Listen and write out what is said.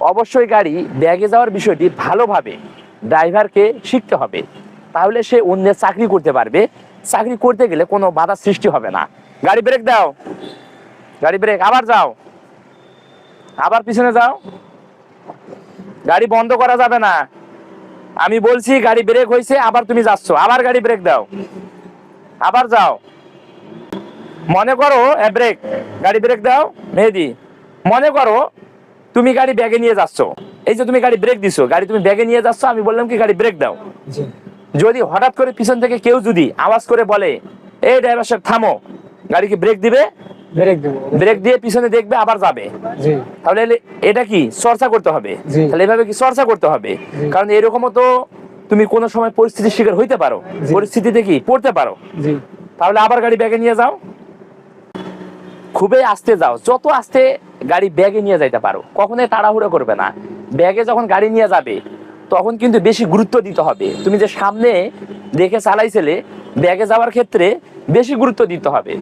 অবশ্যই গাড়ি ব্যাগে যাওয়ার বিষয়টি ভালোভাবে ড্রাইভারকে শিখতে হবে। তাহলে সে অন্যের চাকরি করতে পারবে। চাকরি করতে গেলে কোনো বাধা সৃষ্টি হবে না। গাড়ি ব্রেক দাও। গাড়ি ব্রেক, আবার যাও। আবার পিছনে যাও। গাড়ি বন্ধ করা যাবে না। আমি বলছি গাড়ি ব্রেক হয়েছে, আবার তুমি যাচ্ছ। আবার গাড়ি ব্রেক দাও। আবার যাও। মনে করো ব্রেক। গাড়ি ব্রেক দাও, মেহেদি। মনে করো তুমি গাড়ি ব্যাগে নিয়ে যাচ্ছ। এই যে তুমি গাড়ি ব্রেক দিছো গাড়ি তুমি ব্যাগে নিয়ে যাচ্ছ আমি বললাম কি গাড়ি ব্রেক দাও। যদি হঠাৎ করে পিছন থেকে কেউ যদি আওয়াজ করে বলে এই ড্রাইভার সাহেব থামো। গাড়ি কি ব্রেক দিবে? ব্রেক দিয়ে পিছনে দেখবে আবার যাবে। তাহলে এটা কি? চর্চা করতে হবে। তাহলে এভাবে কি চর্চা করতে হবে? কারণ এরকমও তো তুমি কোনো সময় পরিস্থিতির শিকার হইতে পারো। পরিস্থিতিতে কি? পড়তে পারো। তাহলে আবার গাড়ি ব্যাগে নিয়ে যাও। খুবই আস্তে যাও। যত আস্তে গাড়ি ব্যাগে নিয়ে যাইতে পারো। কখনোই তাড়াহুড়ো করবে না। ব্যাগে যখন গাড়ি নিয়ে যাবে, তখন কিন্তু বেশি গুরুত্ব দিতে হবে। তুমি যে সামনে দেখে চালাইছিলে, ব্যাগে যাওয়ার ক্ষেত্রে বেশি গুরুত্ব দিতে হবে।